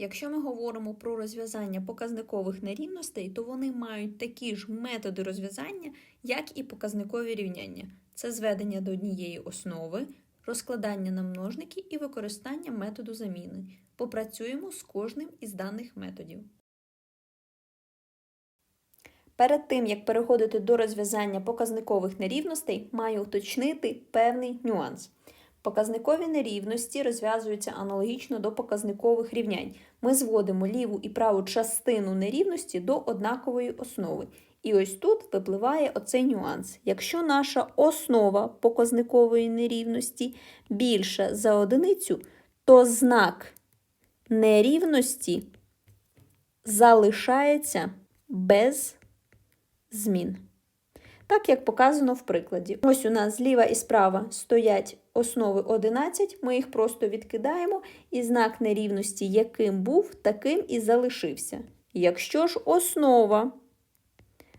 Якщо ми говоримо про розв'язання показникових нерівностей, то вони мають такі ж методи розв'язання, як і показникові рівняння. Це зведення до однієї основи, розкладання на множники і використання методу заміни. Попрацюємо з кожним із даних методів. Перед тим, як переходити до розв'язання показникових нерівностей, маю уточнити певний нюанс. Показникові нерівності розв'язуються аналогічно до показникових рівнянь. Ми зводимо ліву і праву частину нерівності до однакової основи. І ось тут випливає оцей нюанс. Якщо наша основа показникової нерівності більша за одиницю, то знак нерівності залишається без змін. Так, як показано в прикладі. Ось у нас зліва і справа стоять основи 11, ми їх просто відкидаємо, і знак нерівності, яким був, таким і залишився. Якщо ж основа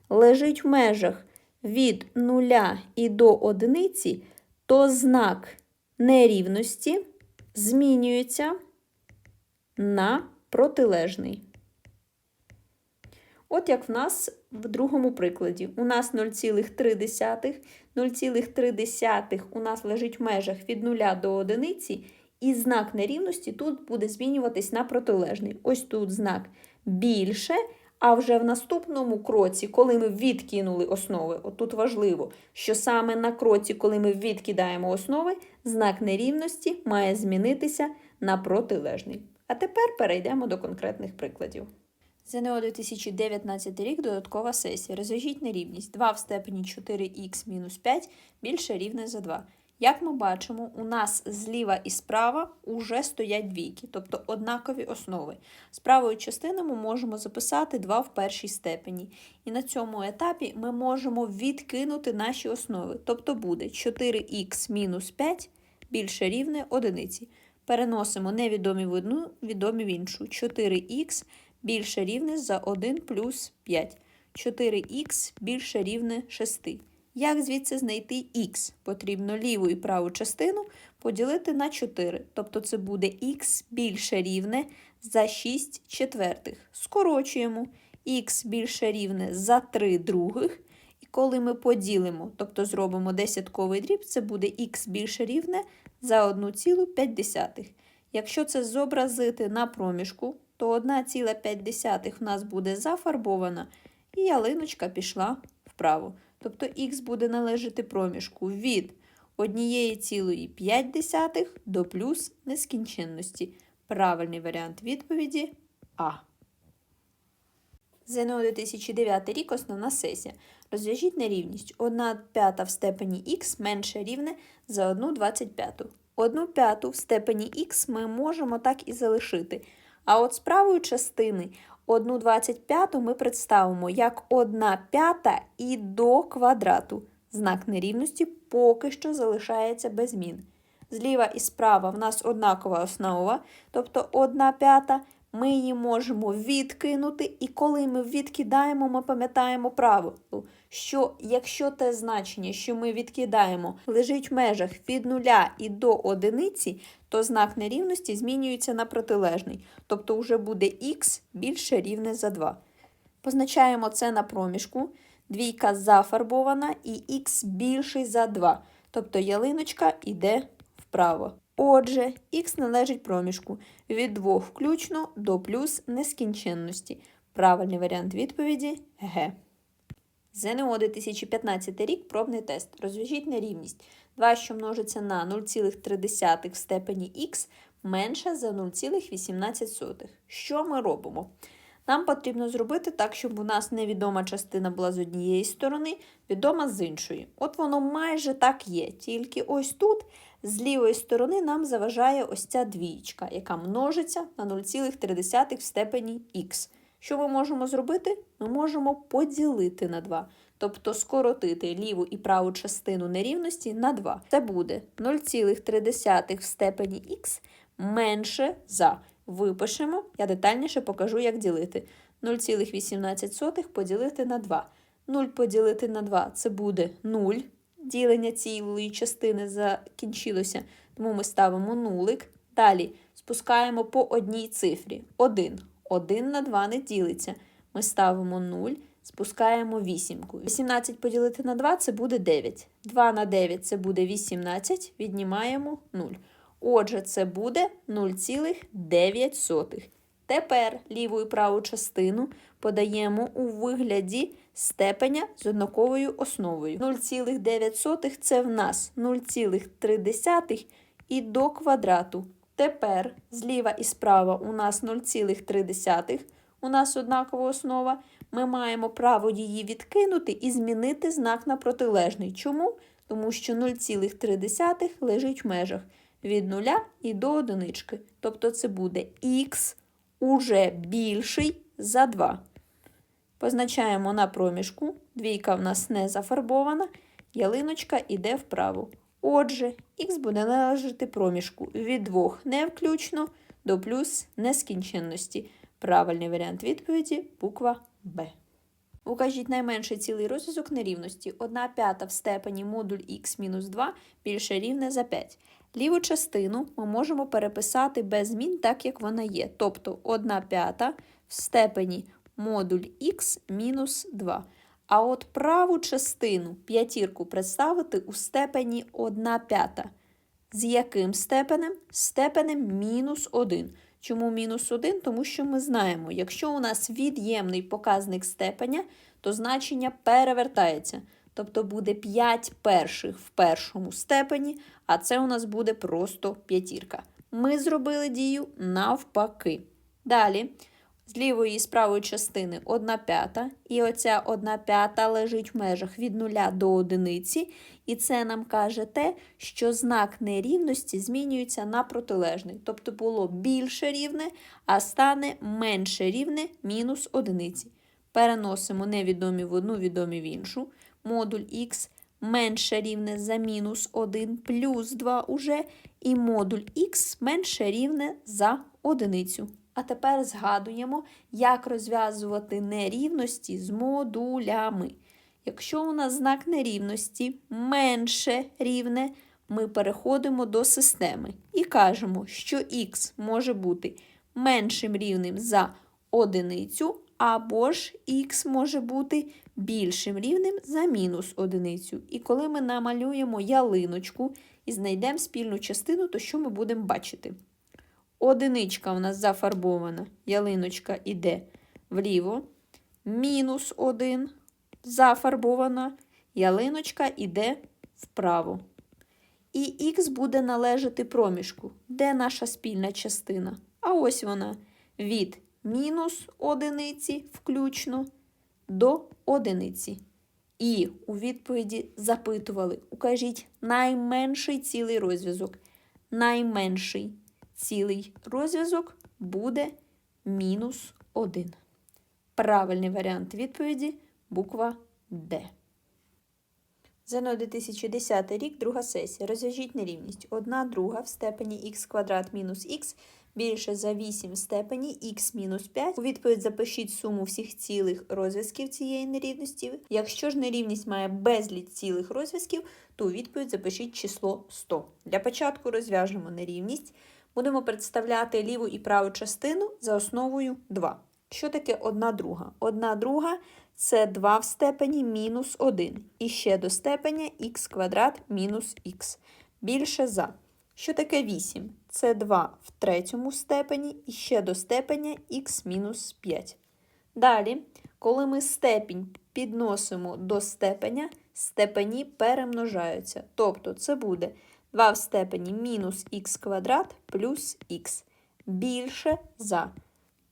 лежить в межах від 0 і до одиниці, то знак нерівності змінюється на протилежний. От як в нас в другому прикладі. У нас 0,3. 0,3 у нас лежить в межах від 0 до 1, і знак нерівності тут буде змінюватись на протилежний. Ось тут знак більше, а вже в наступному кроці, коли ми відкинули основи, отут важливо, що саме на кроці, коли ми відкидаємо основи, знак нерівності має змінитися на протилежний. А тепер перейдемо до конкретних прикладів. ЗНО 2019 рік додаткова сесія. Розв'яжіть нерівність 2 в степені 4х мінус 5 більше рівне за 2. Як ми бачимо, у нас зліва і справа уже стоять двійки, тобто однакові основи. З правої частини ми можемо записати 2 в першій степені. І на цьому етапі ми можемо відкинути наші основи. Тобто буде 4х мінус 5 більше рівне одиниці. Переносимо невідомі в одну, відомі в іншу. 4х більше рівне за 1 плюс 5. 4х більше рівне 6. Як звідси знайти х? Потрібно ліву і праву частину поділити на 4. Тобто це буде х більше рівне за 6 четвертих. Скорочуємо х більше рівне за 3 других. І коли ми поділимо, тобто зробимо десятковий дріб, це буде х більше рівне за 1,5. Якщо це зобразити на проміжку, то 1,5 в нас буде зафарбована, і ялиночка пішла вправо. Тобто х буде належати проміжку від 1,5 до плюс нескінченності. Правильний варіант відповіді А. ЗНО 2009 рік основна сесія. Розв'яжіть нерівність. 1 п'ята в степені х менше рівне за 1 25. 1 п'яту в степені х ми можемо так і залишити. А от з правої частини 1,25 ми представимо як 1 п'ята і до квадрату. Знак нерівності поки що залишається без змін. Зліва і справа в нас однакова основа, тобто 1 п'ята. Ми її можемо відкинути, і коли ми відкидаємо, ми пам'ятаємо правило, що якщо те значення, що ми відкидаємо, лежить в межах від 0 і до одиниці, то знак нерівності змінюється на протилежний. Тобто вже буде х більше рівне за 2. Позначаємо це на проміжку. Двійка зафарбована і х більший за 2. Тобто ялиночка йде вправо. Отже, х належить проміжку від 2 включно до плюс нескінченності. Правильний варіант відповіді Г. ЗНО 2015 рік пробний тест. Розв'яжіть нерівність. 2, що множиться на 0,3 в степені х менше за 0,18. Що ми робимо? Нам потрібно зробити так, щоб у нас невідома частина була з однієї сторони, відома з іншої. От воно майже так є. Тільки ось тут, з лівої сторони, нам заважає ось ця двієчка, яка множиться на 0,3 в степені х. Що ми можемо зробити? Ми можемо поділити на 2. Тобто скоротити ліву і праву частину нерівності на 2. Це буде 0,3 в степені х менше за. Випишемо, я детальніше покажу, як ділити. 0,18 поділити на 2. 0 поділити на 2 це буде 0. Ділення цієї частини закінчилося, тому ми ставимо нулик. Далі спускаємо по одній цифрі. 1. 1 на 2 не ділиться. Ми ставимо 0, спускаємо вісімку. 18 поділити на 2 це буде 9. 2 на 9 це буде 18, віднімаємо 0. Отже, це буде 0,9. Тепер ліву і праву частину подаємо у вигляді степеня з однаковою основою. 0,9 це в нас 0,3 і до квадрату. Тепер зліва і справа у нас 0,3, у нас однакова основа. Ми маємо право її відкинути і змінити знак на протилежний. Чому? Тому що 0,3 лежить в межах від 0 і до одинички. Тобто це буде х уже більший за 2. Позначаємо на проміжку. Двійка в нас не зафарбована, ялиночка йде вправо. Отже, х буде належати проміжку від 2 не включно до плюс нескінченності. Правильний варіант відповіді буква Б. Укажіть найменший цілий розв'язок нерівності. 1 п'ята в степені модуль х мінус 2 більше рівне за 5. Ліву частину ми можемо переписати без змін, так як вона є. Тобто 1 п'ята в степені модуль х мінус 2. А от праву частину п'ятірку представити у степені 1 п'ята. З яким степенем? Степенем мінус 1. Чому мінус 1? Тому що ми знаємо, якщо у нас від'ємний показник степеня, то значення перевертається. Тобто буде 5 перших в першому степені, а це у нас буде просто п'ятірка. Ми зробили дію навпаки. Далі. З лівої і з правої частини 1 п'ята, і оця 1 п'ята лежить в межах від 0 до 1, і це нам каже те, що знак нерівності змінюється на протилежний. Тобто було більше рівне, а стане менше рівне мінус 1. Переносимо невідомі в одну, відомі в іншу. Модуль х менше рівне за мінус 1 плюс 2 уже, і модуль х менше рівне за одиницю. А тепер згадуємо, як розв'язувати нерівності з модулями. Якщо у нас знак нерівності менше рівне, ми переходимо до системи і кажемо, що х може бути меншим рівнем за одиницю, або ж х може бути більшим рівнем за мінус одиницю. І коли ми намалюємо ялиночку і знайдемо спільну частину, то що ми будемо бачити? Одиничка у нас зафарбована, ялиночка йде вліво. Мінус 1 зафарбована, ялиночка йде вправо. І х буде належати проміжку. Де наша спільна частина? А ось вона від мінус одиниці включно до одиниці. І у відповіді запитували: укажіть найменший цілий розв'язок. Найменший цілий розв'язок буде мінус 1. Правильний варіант відповіді буква Д. ЗНО 2010 рік, друга сесія. Розв'яжіть нерівність. 1 друга в степені х квадрат мінус х більше за 8 в степені х мінус 5. У відповідь запишіть суму всіх цілих розв'язків цієї нерівності. Якщо ж нерівність має безліч цілих розв'язків, то у відповідь запишіть число 100. Для початку розв'яжемо нерівність. Будемо представляти ліву і праву частину за основою 2. Що таке 1 друга? 1 друга це 2 в степені мінус 1. І ще до степеня х квадрат мінус х. Більше за. Що таке 8? Це 2 в третьому степені і ще до степеня х мінус 5. Далі, коли ми степінь підносимо до степеня, степені перемножаються. Тобто це буде 2 в степені мінус х квадрат плюс х. Більше за.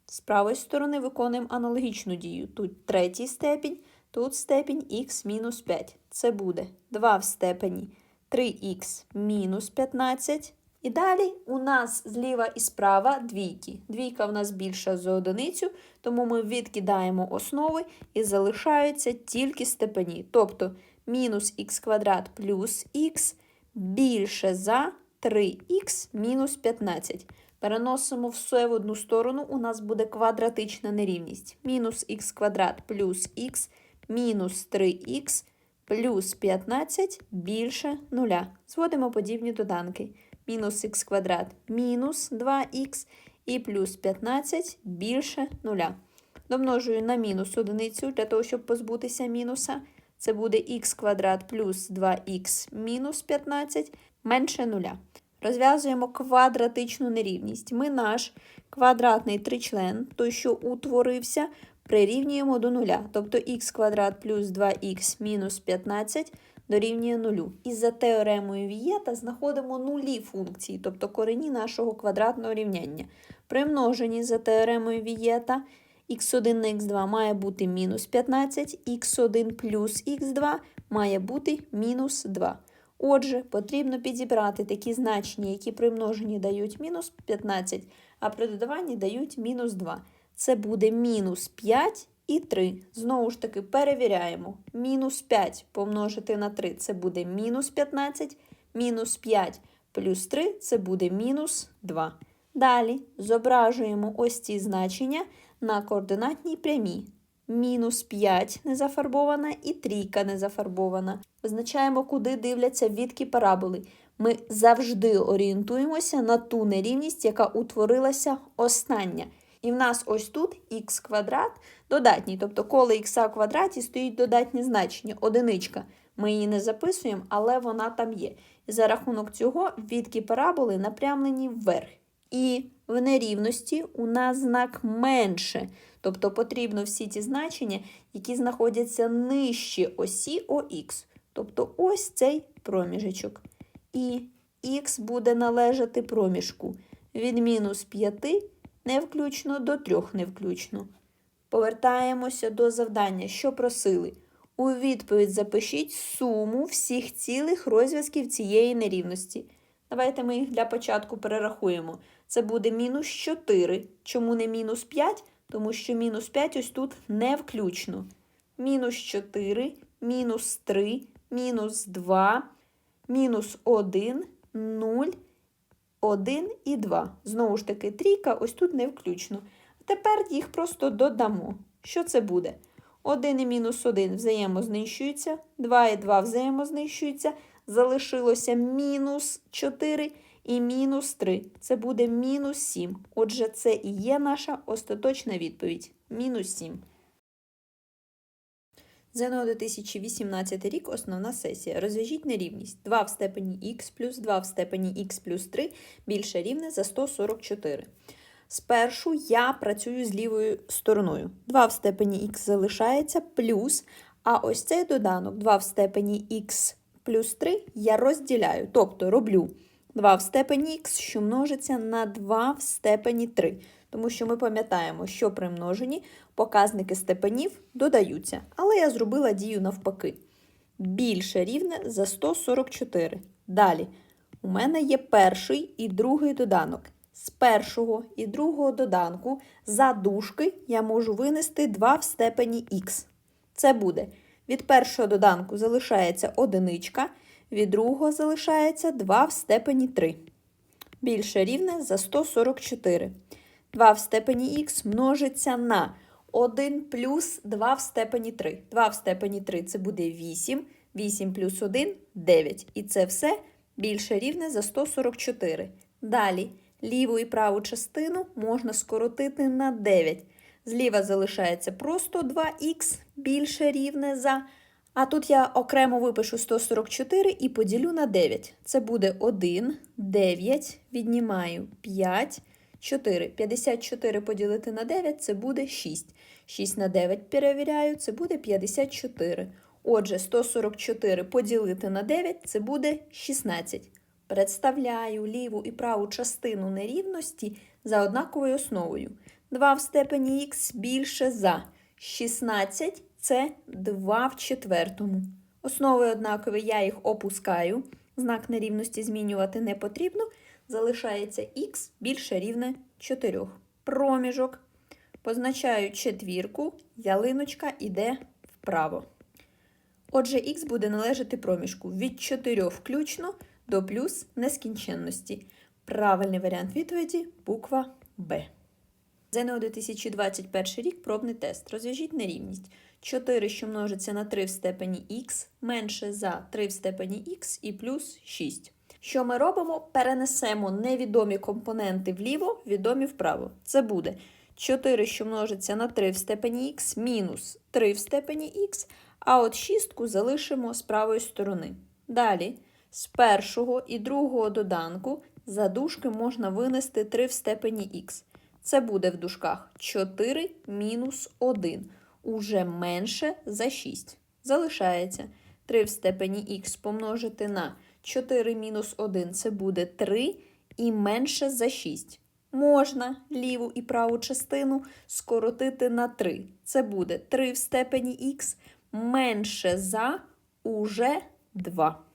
З правої сторони виконуємо аналогічну дію. Тут третій степінь, тут степінь х мінус 5. Це буде 2 в степені 3х мінус 15. І далі у нас зліва і справа двійки. Двійка в нас більша за одиницю, тому ми відкидаємо основи і залишаються тільки степені. Тобто мінус х квадрат плюс х більше за 3х мінус 15. Переносимо все в одну сторону, у нас буде квадратична нерівність. Мінус х квадрат плюс х мінус 3х плюс 15 більше 0. Зводимо подібні доданки. мінус х квадрат мінус 2х і плюс 15 більше 0. Домножую на мінус одиницю для того, щоб позбутися мінуса. Це буде х квадрат плюс 2х мінус 15 менше 0. Розв'язуємо квадратичну нерівність. Ми наш квадратний тричлен, той, що утворився, прирівнюємо до нуля. Тобто х квадрат плюс 2х мінус 15 дорівнює нулю. І за теоремою Вієта знаходимо нулі функції, тобто корені нашого квадратного рівняння. При множенні за теоремою Вієта х1 на х2 має бути мінус 15, х1 плюс х2 має бути мінус 2. Отже, потрібно підібрати такі значення, які при множенні дають мінус 15, а при додаванні дають мінус 2. Це буде мінус 5 і 3. Знову ж таки, перевіряємо. Мінус 5 помножити на 3 це буде мінус 15, мінус 5 плюс 3 це буде мінус 2. Далі зображуємо ось ці значення на координатній прямій. Мінус 5 не зафарбована і трійка не зафарбована. Визначаємо, куди дивляться відки параболи. Ми завжди орієнтуємося на ту нерівність, яка утворилася остання. І в нас ось тут х квадрат додатній. Тобто, коли х квадраті стоїть додатнє значення, одиничка. Ми її не записуємо, але вона там є. І за рахунок цього відки параболи напрямлені вверх. І в нерівності у нас знак менше. Тобто потрібно всі ті значення, які знаходяться нижче осі ОХ. Тобто ось цей проміжечок. І х буде належати проміжку від мінус 5 не включно до 3 не включно. Повертаємося до завдання, що просили. У відповідь запишіть суму всіх цілих розв'язків цієї нерівності. Давайте ми їх для початку перерахуємо. Це буде мінус 4. Чому не мінус 5? Тому що мінус 5 ось тут не включно. Мінус 4, мінус 3, мінус 2, мінус 1, 0, 1 і 2. Знову ж таки, трійка ось тут не включно. Тепер їх просто додамо. Що це буде? 1 і мінус 1 взаємознищуються, 2 і 2 взаємознищуються, залишилося мінус 4 і мінус 3. Це буде мінус 7. Отже, це і є наша остаточна відповідь. Мінус 7. ЗНО 2018 рік основна сесія. Розв'яжіть нерівність. 2 в степені х плюс 2 в степені х плюс 3 більше рівне за 144. Спершу я працюю з лівою стороною. 2 в степені х залишається плюс, а ось цей доданок 2 в степені х плюс 3 я розділяю, тобто роблю 2 в степені х, що множиться на 2 в степені 3. Тому що ми пам'ятаємо, що при множенні показники степенів додаються. Але я зробила дію навпаки. Більше рівне за 144. Далі, у мене є перший і другий доданок. З першого і другого доданку за дужки я можу винести 2 в степені х. Це буде від першого доданку залишається одиничка, від другого залишається 2 в степені 3. Більше рівне за 144. 2 в степені х множиться на 1 плюс 2 в степені 3. 2 в степені 3 це буде 8. 8 плюс 1 9. І це все більше рівне за 144. Далі ліву і праву частину можна скоротити на 9. Зліва залишається просто 2х більше рівне за. А тут я окремо випишу 144 і поділю на 9. Це буде 1, 9, віднімаю 5, 4. 54 поділити на 9 це буде 6. 6 на 9 перевіряю, це буде 54. Отже, 144 поділити на 9 це буде 16. Представляю ліву і праву частину нерівності за однаковою основою. 2 в степені х більше за 16 це 2 в четвертому. Основи однакові, я їх опускаю. Знак нерівності змінювати не потрібно. Залишається х більше рівне 4. Проміжок. Позначаю четвірку, ялиночка йде вправо. Отже, х буде належати проміжку від 4 включно до плюс нескінченності. Правильний варіант відповіді буква Б. ЗНО 2021 рік пробний тест. Розв'яжіть нерівність. 4, що множиться на 3 в степені х, менше за 3 в степені х і плюс 6. Що ми робимо? Перенесемо невідомі компоненти вліво, відомі вправо. Це буде 4, що множиться на 3 в степені х, мінус 3 в степені х, а от шістку залишимо з правої сторони. Далі, з першого і другого доданку за дужки можна винести 3 в степені х. Це буде в дужках 4 мінус 1, уже менше за 6. Залишається 3 в степені х помножити на 4 мінус 1 це буде 3 і менше за 6. Можна ліву і праву частину скоротити на 3. Це буде 3 в степені х менше за уже 2.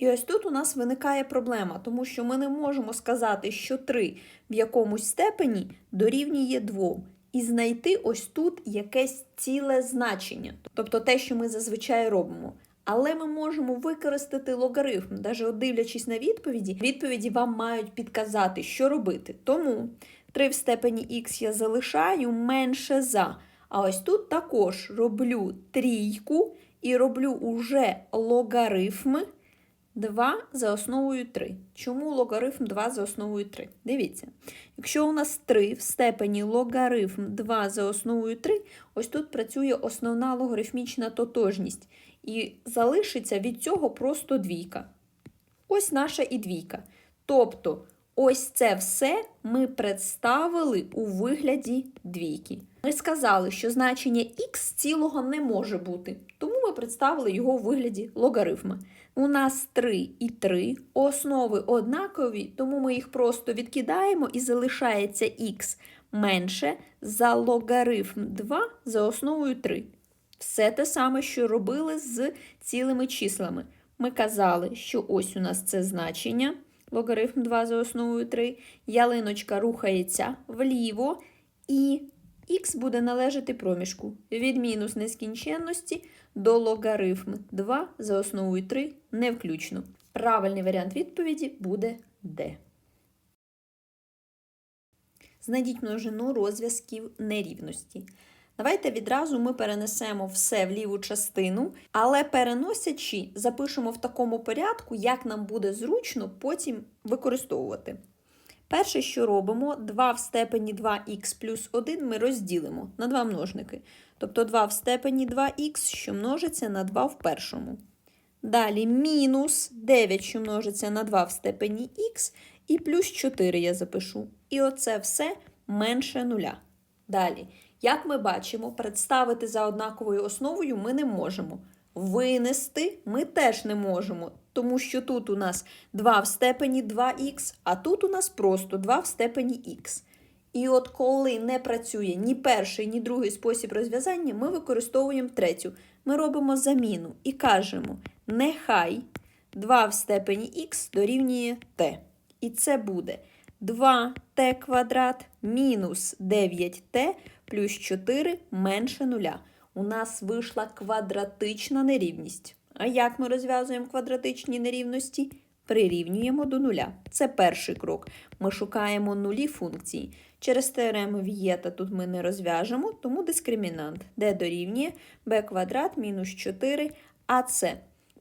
І ось тут у нас виникає проблема, тому що ми не можемо сказати, що 3 в якомусь степені дорівнює 2. І знайти ось тут якесь ціле значення, тобто те, що ми зазвичай робимо. Але ми можемо використати логарифм, навіть дивлячись на відповіді, відповіді вам мають підказати, що робити. Тому 3 в степені х я залишаю менше за. А ось тут також роблю трійку і роблю уже логарифм 2 за основою 3. Чому логарифм 2 за основою 3? Дивіться, якщо у нас 3 в степені логарифм 2 за основою 3, ось тут працює основна логарифмічна тотожність. І залишиться від цього просто двійка. Ось наша і двійка. Тобто, ось це все ми представили у вигляді двійки. Ми сказали, що значення х цілого не може бути, тому ми представили його у вигляді логарифма. У нас 3 і 3, основи однакові, тому ми їх просто відкидаємо і залишається х менше за логарифм 2 за основою 3. Все те саме, що робили з цілими числами. Ми казали, що ось у нас це значення, логарифм 2 за основою 3, ялиночка рухається вліво, і х буде належати проміжку від мінус нескінченності до логарифм 2 за основою 3 не включно. Правильний варіант відповіді буде D. Знайдіть множину розв'язків нерівності. Давайте відразу ми перенесемо все в ліву частину, але переносячи, запишемо в такому порядку, як нам буде зручно потім використовувати. Перше, що робимо, 2 в степені 2х плюс 1 ми розділимо на два множники. Тобто 2 в степені 2х, що множиться на 2 в першому. Далі мінус 9, що множиться на 2 в степені х, і плюс 4 я запишу. І оце все менше нуля. Далі. Як ми бачимо, представити за однаковою основою ми не можемо. Винести ми теж не можемо, тому що тут у нас 2 в степені 2х, а тут у нас просто 2 в степені х. І от коли не працює ні перший, ні другий спосіб розв'язання, ми використовуємо третю. Ми робимо заміну і кажемо: нехай 2 в степені х дорівнює t. І це буде 2t квадрат мінус 9t плюс 4 менше нуля. У нас вийшла квадратична нерівність. А як ми розв'язуємо квадратичні нерівності? Прирівнюємо до нуля. Це перший крок. Ми шукаємо нулі функції. Через теорему Вієта тут ми не розв'яжемо, тому дискримінант, де дорівнює b квадрат мінус 4 АЦ.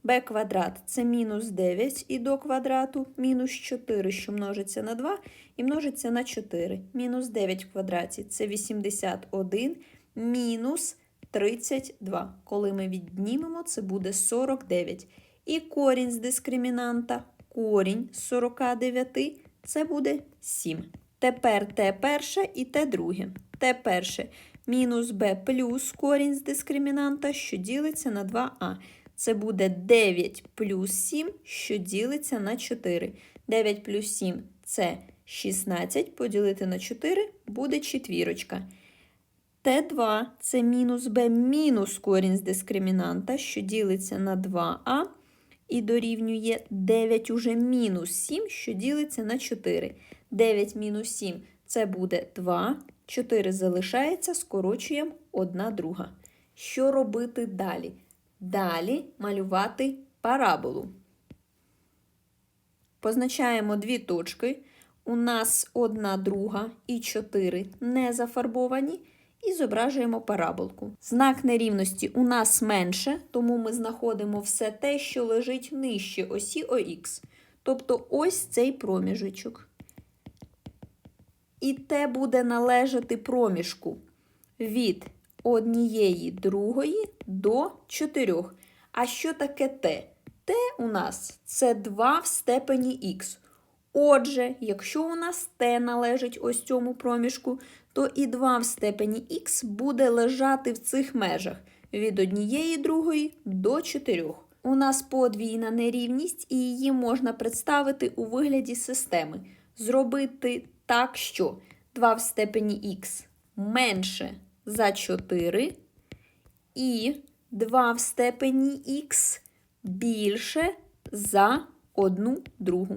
b квадрат це мінус 9 і до квадрату, мінус 4, що множиться на 2, і множиться на 4. Мінус 9 в квадраті це 81, мінус 32. Коли ми віднімемо, це буде 49. І корінь з дискримінанта, корінь з 49, це буде 7. Тепер Т перше і Т друге. Т перше мінус Б плюс корінь з дискримінанта, що ділиться на 2а. Це буде 9 плюс 7, що ділиться на 4. 9 плюс 7 це 16, поділити на 4 буде четвірочка. Т2 це мінус b мінус корінь з дискримінанта, що ділиться на 2а, і дорівнює 9 уже мінус 7, що ділиться на 4. 9 мінус 7 це буде 2, 4 залишається, скорочуємо 1 друга. Що робити далі? Далі малювати параболу. Позначаємо дві точки. У нас одна друга і 4 не зафарбовані. І зображуємо параболку. Знак нерівності у нас менше, тому ми знаходимо все те, що лежить нижче осі ОХ. тобто ось цей проміжечок. І те буде належати проміжку від однієї другої до 4. А що таке t? t у нас це 2 в степені х. Отже, якщо у нас t належить ось цьому проміжку, то і 2 в степені х буде лежати в цих межах від однієї другої до 4. У нас подвійна нерівність, і її можна представити у вигляді системи. Зробити так, що 2 в степені х менше за 4 і 2 в степені х більше за 1 другу.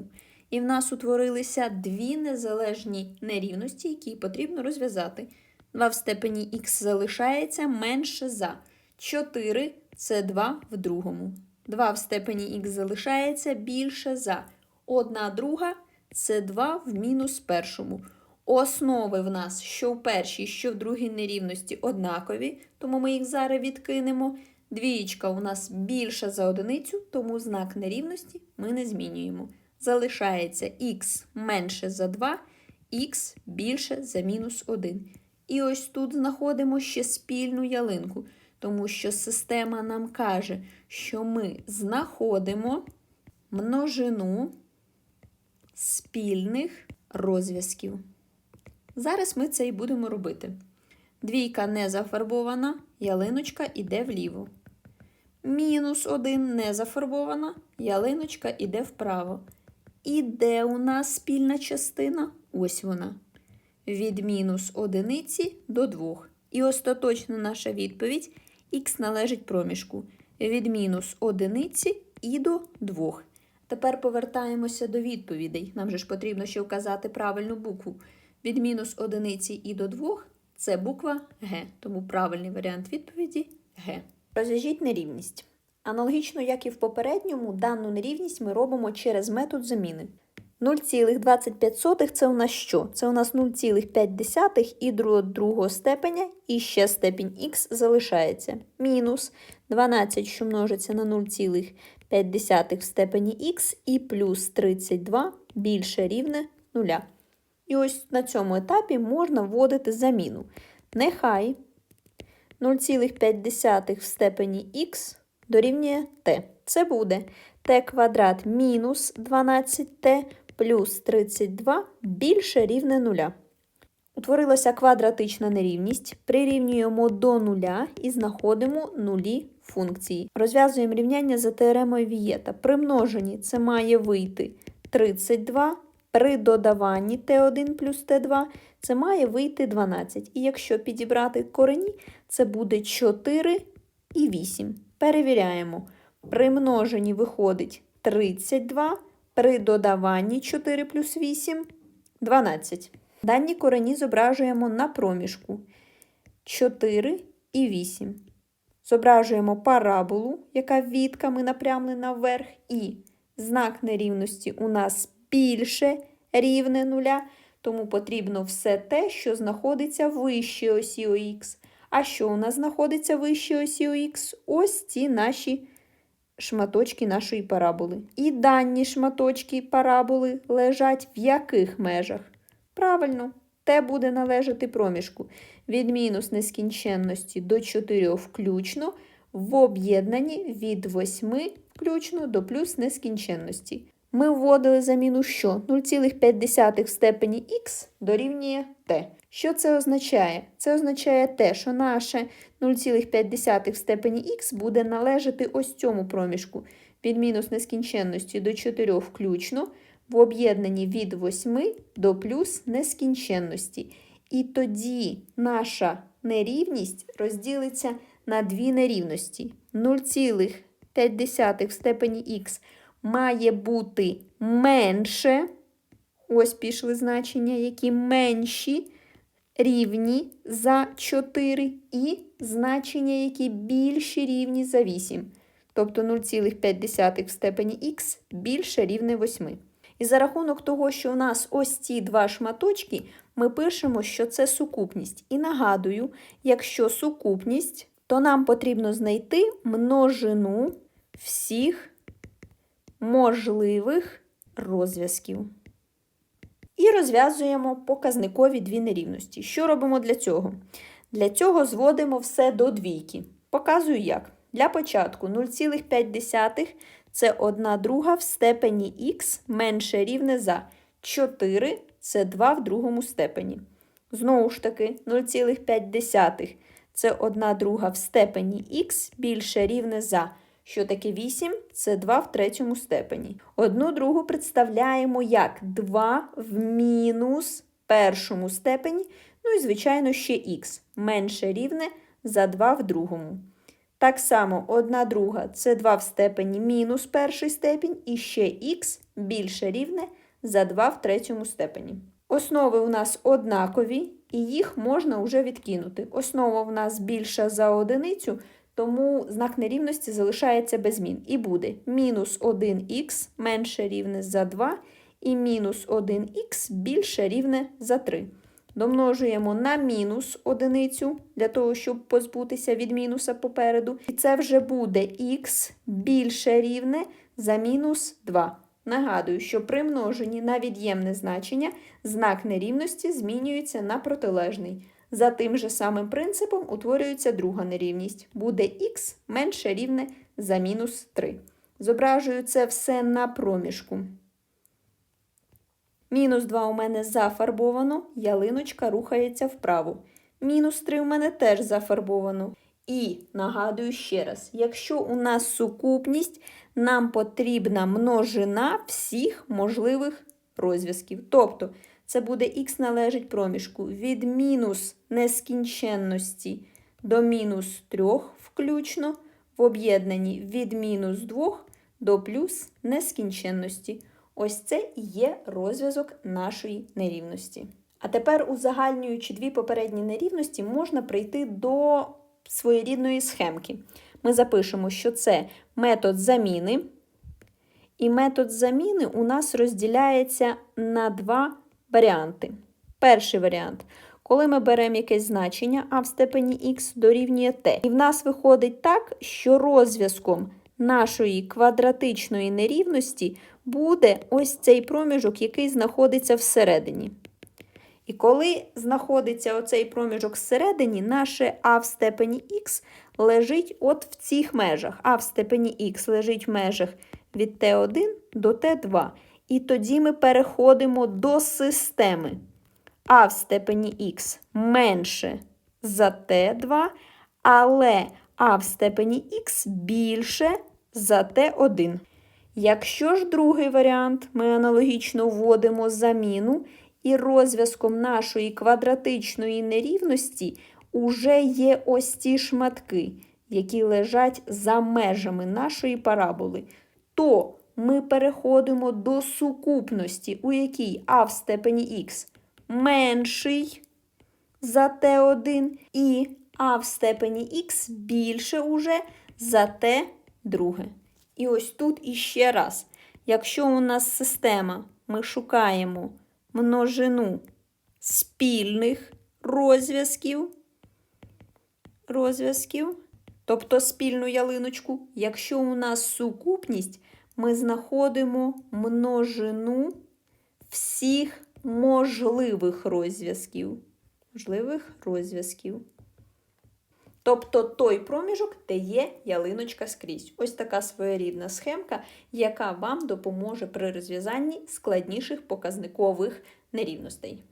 І в нас утворилися дві незалежні нерівності, які потрібно розв'язати. 2 в степені х залишається менше за 4 це 2 в другому. 2 в степені х залишається більше за 1 друга це 2 в мінус першому. Основи в нас що в першій, що в другій нерівності однакові, тому ми їх зараз відкинемо. Двієчка у нас більша за одиницю, тому знак нерівності ми не змінюємо. Залишається х менше за 2, х більше за мінус 1. І ось тут знаходимо ще спільну ялинку, тому що система нам каже, що ми знаходимо множину спільних розв'язків. Зараз ми це і будемо робити. Двійка не зафарбована, ялиночка йде вліво. Мінус 1 не зафарбована, ялиночка йде вправо. І де у нас спільна частина? Ось вона. Від мінус одиниці до 2. І остаточна наша відповідь х належить проміжку від мінус одиниці і до 2. Тепер повертаємося до відповідей. Нам же ж потрібно ще вказати правильну букву. Від мінус одиниці і до 2 це буква Г, тому правильний варіант відповіді Г. Розв'яжіть нерівність. Аналогічно, як і в попередньому, дану нерівність ми робимо через метод заміни. 0,25 це у нас що? Це у нас 0,5 і другого степеня, і ще степінь х залишається. Мінус 12, що множиться на 0,5 в степені х, і плюс 32 більше рівне 0. І ось на цьому етапі можна вводити заміну. Нехай 0,5 в степені х дорівнює t. Це буде t квадрат мінус 12t плюс 32 більше рівне 0. Утворилася квадратична нерівність. Прирівнюємо до нуля і знаходимо нулі функції. Розв'язуємо рівняння за теоремою Вієта. При множенні це має вийти 32. При додаванні t1 плюс t2 це має вийти 12. І якщо підібрати корені, це буде 4 і 8. Перевіряємо. При множенні виходить 32, при додаванні 4 плюс 8 12. Дані корені зображуємо на проміжку 4 і 8. Зображуємо параболу, яка відками напрямлена вверх, і знак нерівності у нас більше рівне нуля, тому потрібно все те, що знаходиться вище осі ОХ. А що у нас знаходиться вище осі ОХ? Ось ці наші шматочки нашої параболи. І дані шматочки параболи лежать в яких межах? Правильно, те буде належати проміжку від мінус нескінченності до 4 включно, в об'єднанні від 8 включно до плюс нескінченності. Ми вводили заміну що? 0,5 в степені х дорівнює t. Що це означає? Це означає те, що наше 0,5 в степені х буде належати ось цьому проміжку від мінус нескінченності до 4 включно, в об'єднанні від 8 до плюс нескінченності. І тоді наша нерівність розділиться на дві нерівності. 0,5 в степені х має бути менше. Ось пішли значення, які менші рівні за 4 і значення, які більші рівні за 8. Тобто 0,5 в степені х більше рівне 8. І за рахунок того, що у нас ось ці два шматочки, ми пишемо, що це сукупність. І нагадую, якщо сукупність, то нам потрібно знайти множину всіх можливих розв'язків. І розв'язуємо показникові дві нерівності. Що робимо для цього? Для цього зводимо все до двійки. Показую як. Для початку 0,5 це 1 друга в степені х менше рівне за 4 це 2 в другому степені. Знову ж таки, 0,5 це 1 друга в степені х більше рівне за. Що таке 8? Це 2 в третьому степені. Одну другу представляємо як 2 в мінус першому степені, ну і, звичайно, ще х менше рівне за 2 в другому. Так само 1 друга це 2 в степені мінус перший степінь, і ще х більше рівне за 2 в третьому степені. Основи у нас однакові, і їх можна вже відкинути. Основа в нас більша за одиницю, тому знак нерівності залишається без змін. І буде мінус 1х менше рівне за 2, і мінус 1х більше рівне за 3. Домножуємо на мінус одиницю для того, щоб позбутися від мінуса попереду. І це вже буде х більше рівне за мінус 2. Нагадую, що при множенні на від'ємне значення знак нерівності змінюється на протилежний. За тим же самим принципом утворюється друга нерівність. Буде х менше рівне за мінус 3. Зображую це все на проміжку. Мінус 2 у мене зафарбовано, ялиночка рухається вправо. Мінус 3 у мене теж зафарбовано. І нагадую ще раз: якщо у нас сукупність, нам потрібна множина всіх можливих розв'язків. Тобто, це буде х належить проміжку від мінус нескінченності до мінус 3 включно, в об'єднанні від мінус 2 до плюс нескінченності. Ось це і є розв'язок нашої нерівності. А тепер, узагальнюючи дві попередні нерівності, можна прийти до своєрідної схемки. Ми запишемо, що це метод заміни. І метод заміни у нас розділяється на два варіанти. Перший варіант. Коли ми беремо якесь значення а в степені х дорівнює t. І в нас виходить так, що розв'язком нашої квадратичної нерівності буде ось цей проміжок, який знаходиться всередині. І коли знаходиться оцей проміжок всередині, наше а в степені х лежить от в цих межах. А в степені х лежить в межах від t1 до t2. І тоді ми переходимо до системи. А в степені х менше за t2, але а в степені х більше за t1. Якщо ж другий варіант, ми аналогічно вводимо заміну, і розв'язком нашої квадратичної нерівності уже є ось ці шматки, які лежать за межами нашої параболи, то ми переходимо до сукупності, у якій а в степені х менший за t1, і а в степені х більше уже за t2. І ось тут іще раз. Якщо у нас система, ми шукаємо множину спільних розв'язків, розв'язків, тобто спільну ялиночку. Якщо у нас сукупність, ми знаходимо множину всіх можливих розв'язків. Можливих розв'язків. Тобто той проміжок, де є ялиночка скрізь. Ось така своєрідна схемка, яка вам допоможе при розв'язанні складніших показникових нерівностей.